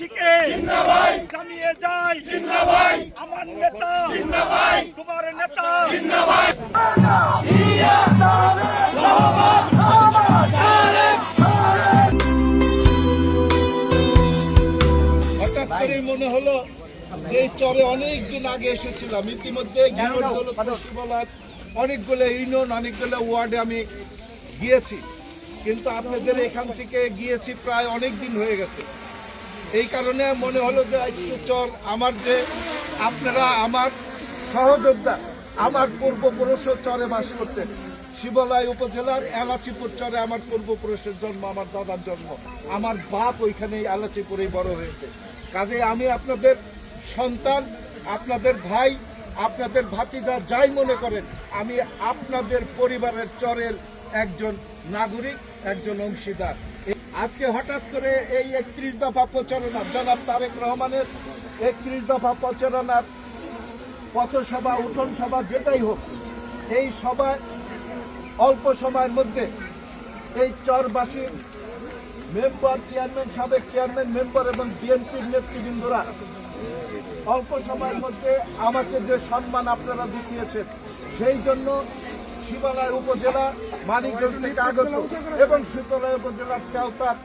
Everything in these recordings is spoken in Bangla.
সন্ত্রাসীকে জানিয়ে যাই। আমার নেতা। তোমার নেতা। মনে হলো এই চরে অনেক দিন আগে এসেছিলাম। ইতিমধ্যে অনেকগুলো ইউনিয়ন অনেকগুলো ওয়ার্ডে আমি গিয়েছি। কিন্তু আপনাদের এখান থেকে গিয়েছি প্রায় অনেক দিন হয়ে গেছে। এই কারণে মনে হলো যে চর আমার যে আপনারা আমার সহযোদ্ধা, আমার পূর্বপুরুষ চরে বাস করতেন। শিবলাই উপজেলার এলাচিপুর চরে আমার পূর্বপুরুষের জন্ম, আমার দাদার জন্ম। আমার বাপ ওইখানেই এলাচিপুরেই বড় হয়েছে। কাজে আমি আপনাদের সন্তান, আপনাদের ভাই, আপনাদের ভাতিজা যাই মনে করেন, আমি আপনাদের পরিবারের চরের একজন নাগরিক, একজন অংশীদার। আজকে হঠাৎ করে এই একত্রিশ দফা প্রচারণা জনাব তারেক রহমানের একত্রিশ দফা প্রচারণার পথসভা উঠন সভা যেটাই হোক, এই সভায় অল্প সময়ের মধ্যে এই চরবাসীর মেম্বার, চেয়ারম্যান, সাবেক চেয়ারম্যান, মেম্বার এবং বিএনপির নেতৃবৃন্দরা অল্প সময়ের মধ্যে আমাকে যে সম্মান আপনারা দেখিয়েছেন, সেই জন্য শিবালয় উপজেলা মানিকগঞ্জ থেকে আগত এবং শিবালয় উপজেলার কেওতার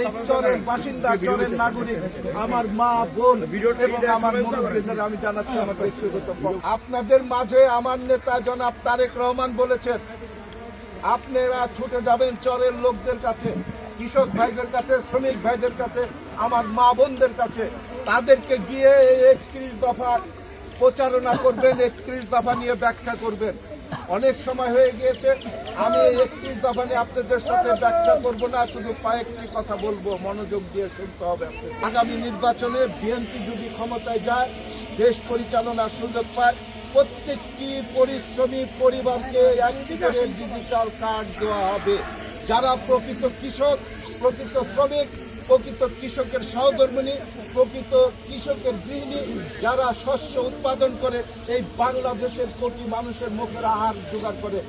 এই চরের বাসিন্দা, চরের নাগরিক, আমার মা, বোন এবং আমার মুরব্বীদের আমি জানাচ্ছি আমার ব্যক্তিগত আপনাদের মাঝে আমার নেতা জনাব তারেক রহমান বলেছেন, আপনারা ছুটে যাবেন চরের লোকদের কাছে, কৃষক ভাইদের কাছে, শ্রমিক ভাইদের কাছে, আমার মা বোনদের কাছে। তাদেরকে গিয়ে একত্রিশ দফা প্রচারণা করবেন, একত্রিশ দফা নিয়ে ব্যাখ্যা করবেন। অনেক সময় হয়ে গিয়েছে, আমি একত্রিশ আপনাদের সাথে ব্যাখ্যা করব না, শুধু কয়েকটি কথা বলব, মনোযোগ দিয়ে শুনতে হবে আগামী নির্বাচনে বিএনপি যদি ক্ষমতায় যায়, দেশ পরিচালনার সুযোগ পায়, প্রত্যেকটি পরিশ্রমী পরিবারকে একটি করে ডিজিটাল কার্ড দেওয়া হবে। যারা প্রকৃত কৃষক, প্রকৃত শ্রমিক প্রকৃত কৃষকের সহধর্মিনী প্রকৃত কৃষকের গৃহিণী যারা শস্য উৎপাদন করে এই বাংলাদেশের কোটি মানুষের মুখের আহার জোগাড় করে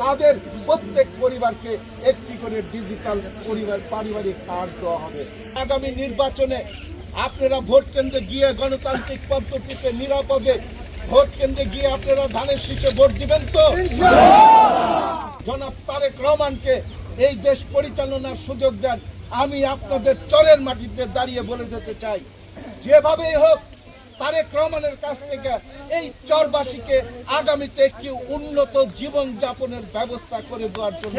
তাদের প্রত্যেক পরিবারকে একটি করে ডিজিটাল পরিবার পারিবারিক কার্ড দেওয়া হবে। আগামী নির্বাচনে আপনারা ভোট কেন্দ্রে গিয়ে গণতান্ত্রিক পদ্ধতিতে নিরাপদে ভোট কেন্দ্রে গিয়ে আপনারা ধানের শীষে ভোট দিবেন তো? জনাব তারেক রহমানকে এই দেশ পরিচালনার সুযোগ দেন। আমি আপনাদের চরের মাটিতে দাঁড়িয়ে বলে যেতে চাই। যেভাবেই হোক, তারেক রহমানের কাছ থেকে এই চরবাসীকে আগামীতে একটি উন্নত জীবন যাপনের ব্যবস্থা করে দেওয়ার জন্য